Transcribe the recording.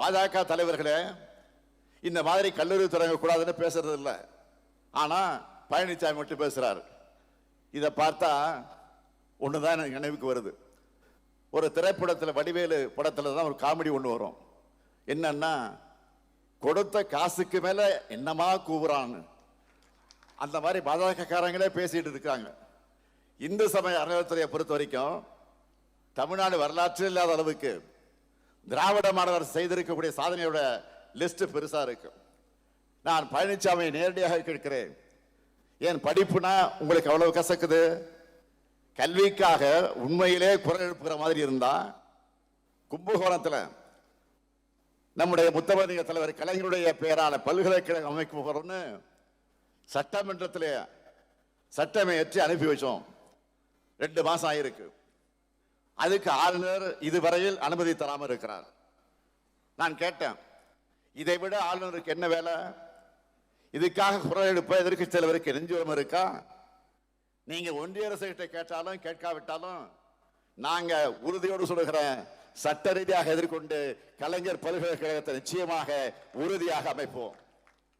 பாஜக தலைவர்களே இந்த மாதிரி கல்லூரி தொடங்கக்கூடாதுன்னு பேசுறது இல்லை. ஆனா பழனிசாமி மட்டும் பேசுறாரு. இதை பார்த்தா ஒண்ணுதான் எனக்கு நினைவுக்கு வருது. ஒரு திரைப்படத்தில் வடிவேலு படத்தில் தான் ஒரு காமெடி ஒன்று வரும். என்னன்னா கொடுத்த காசுக்கு மேலே என்னமா கூவுறான்னு. அந்த மாதிரி பாஜகக்காரங்களே பேசிகிட்டு பேசிட்டு இருக்காங்க. இந்து சமய அறநிலையத்துறையை பொறுத்த வரைக்கும் தமிழ்நாடு வரலாற்றில் இல்லாத அளவுக்கு திராவிட மாணவர் செய்திருக்கக்கூடிய சாதனையோட லிஸ்ட் பெருசா இருக்கும் நான் பழனிசாமியை நேரடியாக கேட்கிறேன். ஏன் படிப்புனா உங்களுக்கு அவ்வளவு கசக்குது? கல்விக்காக உண்மையிலே குரல் எழுப்புகிற மாதிரி இருந்தா கும்பகோணத்தில் நம்முடைய முத்தமதிக தலைவர் கலைஞருடைய பெயரான பல்கலைக்கழகம் அமைக்க போகிறோம்னு சட்டமன்றத்திலே சட்டமே ஏற்றி அனுப்பி வச்சோம். ரெண்டு மாசம் ஆயிருக்கு. அதுக்கு ஆளுநர் இதுவரையில் அனுமதி தராமல் இருக்கிறார். நான் கேட்டேன் இதை விட ஆளுநருக்கு என்ன வேலை? இதுக்காக குரல் எடுப்ப எதிர்க்கு தலைவருக்கு நெஞ்சுரம் இருக்கா? நீங்கள் ஒன்றிய அரசு கிட்ட கேட்டாலும் கேட்காவிட்டாலும் நாங்கள் உறுதியோடு சொல்லுகிறேன் சட்ட ரீதியாக எதிர்கொண்டு கலைஞர் பல்கலைக்கழகத்தை நிச்சயமாக உறுதியாக அமைப்போம்.